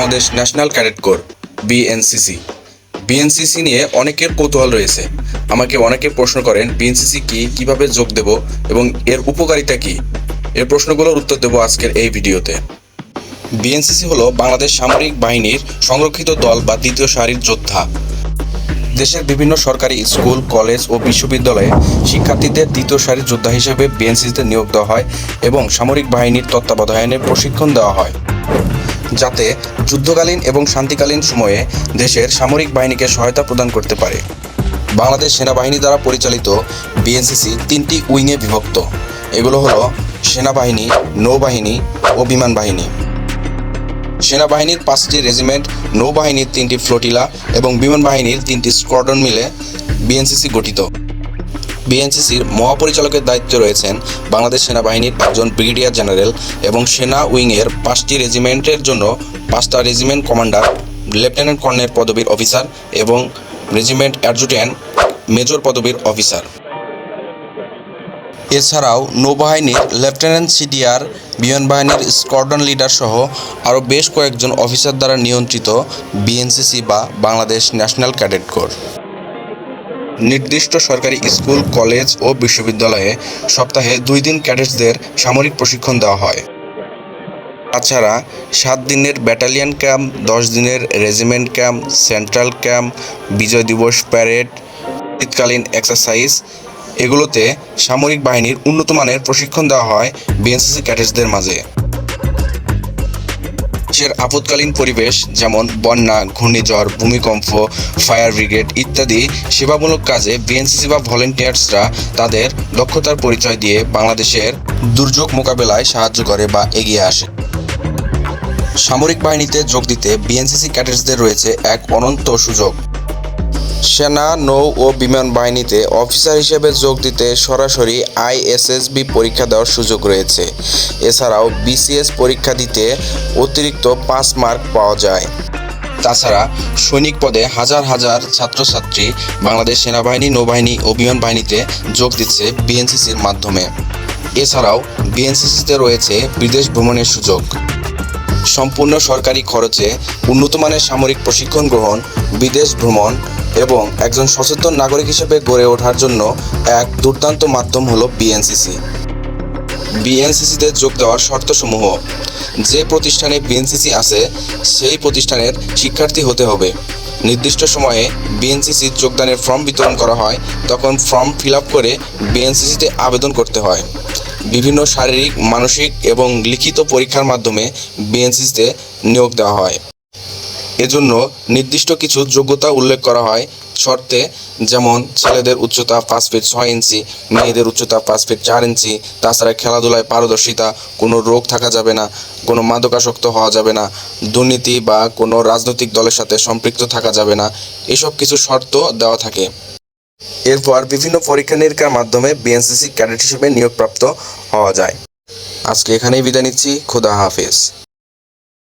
Bangladesh national cadet corps BNCC BNCC নিয়ে অনেকের কৌতূহল রয়েছে। আমাকে অনেকে প্রশ্ন করেন বিএনসিসি কি, কীভাবে যোগ দেব এবং এর উপকারিতা কি? এর প্রশ্নগুলোর উত্তর দেব আজকের এই ভিডিওতে। বিএনসিসি হলো বাংলাদেশ সামরিক বাহিনীর সংরক্ষিত দল বা দ্বিতীয় সারির যোদ্ধা। দেশের বিভিন্ন সরকারি স্কুল, কলেজ ও বিশ্ববিদ্যালয়ে শিক্ষার্থীদের দ্বিতীয় সারির যোদ্ধা হিসেবে বিএনসিসিতে নিয়োগ দেওয়া হয় এবং সামরিক বাহিনীর তত্ত্বাবধানে প্রশিক্ষণ দেওয়া হয়। যাতে যুদ্ধকালীন এবং শান্তিকালীন সময়ে দেশের সামরিক বাহিনীকে সহায়তা প্রদান করতে পারে। বাংলাদেশ সেনাবাহিনী দ্বারা পরিচালিত বিএনসিসি তিনটি উইংয়ে বিভক্ত। এগুলো হলো সেনাবাহিনী, নৌবাহিনী ও বিমান বাহিনী। সেনাবাহিনীর পাঁচটি রেজিমেন্ট, নৌবাহিনীর তিনটি ফ্লোটিলা এবং বিমান বাহিনীর তিনটি স্কোয়াড্রন মিলে বিএনসিসি গঠিত। বিএনসিসির মহাপরিচালকের দায়িত্বে রয়েছেন বাংলাদেশ সেনাবাহিনীর একজন ব্রিগেডিয়ার জেনারেল এবং সেনা উইংয়ের পাঁচটি রেজিমেন্টের জন্য পাঁচটা রেজিমেন্ট কমান্ডার, লেফটেন্যান্ট কর্নেল পদবীর অফিসার এবং রেজিমেন্ট অ্যাডজুট্যান্ট মেজর পদবীর অফিসার। এছাড়াও নৌবাহিনীর লেফটেন্যান্ট সিডিআর, বিমান বাহিনীর স্কোয়াড্রন লিডার সহ আরও বেশ কয়েকজন অফিসার দ্বারা নিয়ন্ত্রিত বিএনসিসি বা বাংলাদেশ ন্যাশনাল ক্যাডেট কোর। নির্দিষ্ট সরকারি স্কুল, কলেজ ও বিশ্ববিদ্যালয়ে সপ্তাহে দুই দিন ক্যাডেটসদের সামরিক প্রশিক্ষণ দেওয়া হয়। তাছাড়া সাত দিনের ব্যাটালিয়ন ক্যাম্প, দশ দিনের regiment camp, central camp, Bijoy Dibosh parade, শীতকালীন এক্সারসাইজ, এগুলোতে সামরিক বাহিনীর উন্নত মানের প্রশিক্ষণ দেওয়া হয় বিএনসিসি ক্যাডেটসদের মাঝে। দেশের আপদকালীন পরিবেশ, যেমন বন্যা, ঘূর্ণিঝড়, ভূমিকম্প, ফায়ার ব্রিগেড ইত্যাদি সেবামূলক কাজে বিএনসিসি বা ভলেন্টিয়ার্সরা তাদের দক্ষতার পরিচয় দিয়ে বাংলাদেশের দুর্যোগ মোকাবেলায় সাহায্য করে বা এগিয়ে আসে। সামরিক বাহিনীতে যোগ দিতে বিএনসিসি ক্যাডেটসদের রয়েছে এক অনন্ত সুযোগ। সেনা, নৌ ও বিমান বাহিনীতে অফিসার হিসেবে যোগ দিতে সরাসরি আইএসএসবি পরীক্ষা দেওয়ার সুযোগ রয়েছে। এছাড়াও বিসিএস পরীক্ষা দিতে অতিরিক্ত পাঁচ মার্ক পাওয়া যায়। তাছাড়া সৈনিক পদে হাজার হাজার ছাত্রছাত্রী বাংলাদেশ সেনাবাহিনী, নৌবাহিনী ও বিমান বাহিনীতে যোগ দিচ্ছে বিএনসিসির মাধ্যমে। এছাড়াও বিএনসিসিতে রয়েছে বিদেশ ভ্রমণের সুযোগ। সম্পূর্ণ সরকারি খরচে উন্নতমানের সামরিক প্রশিক্ষণ গ্রহণ, বিদেশ ভ্রমণ এবং একজন সচেতন নাগরিক হিসেবে গড়ে ওঠার জন্য এক দুর্দান্ত মাধ্যম হলো বিএনসিসি বিএনসিসিতে যোগ দেওয়ার শর্তসমূহ। যে প্রতিষ্ঠানে বিএনসিসি আছে, সেই প্রতিষ্ঠানের শিক্ষার্থী হতে হবে। নির্দিষ্ট সময়ে বিএনসিসি যোগদানের ফর্ম বিতরণ করা হয়, তখন ফর্ম ফিল আপ করে বিএনসিসিতে আবেদন করতে হয়। বিভিন্ন শারীরিক, মানসিক এবং লিখিত পরীক্ষার মাধ্যমে বিএনসিসিতে নিয়োগ দেওয়া হয়। এজন্য নির্দিষ্ট কিছু যোগ্যতা উল্লেখ করা হয়। শর্তে যেমন ছেলেদের উচ্চতা পাঁচ ফিট ছয় ইঞ্চি, মেয়েদের উচ্চতা পাঁচ ফিট চার ইঞ্চি, তাছাড়া খেলাধুলায় পারদর্শিতা, কোনো রোগ থাকা যাবে না, কোনো মাদকাসক্ত হওয়া যাবে না, দুর্নীতি বা কোনো রাজনৈতিক দলের সাথে সম্পৃক্ত থাকা যাবে না, এসব কিছু শর্ত দেওয়া থাকে। এরপর বিভিন্ন পরীক্ষা নিরীক্ষার মাধ্যমে বিএনসিসি ক্যাডেট হিসেবে নিয়োগপ্রাপ্ত হওয়া যায়। আজকে এখানেই বিদায় নিচ্ছি। খুদা হাফেজ।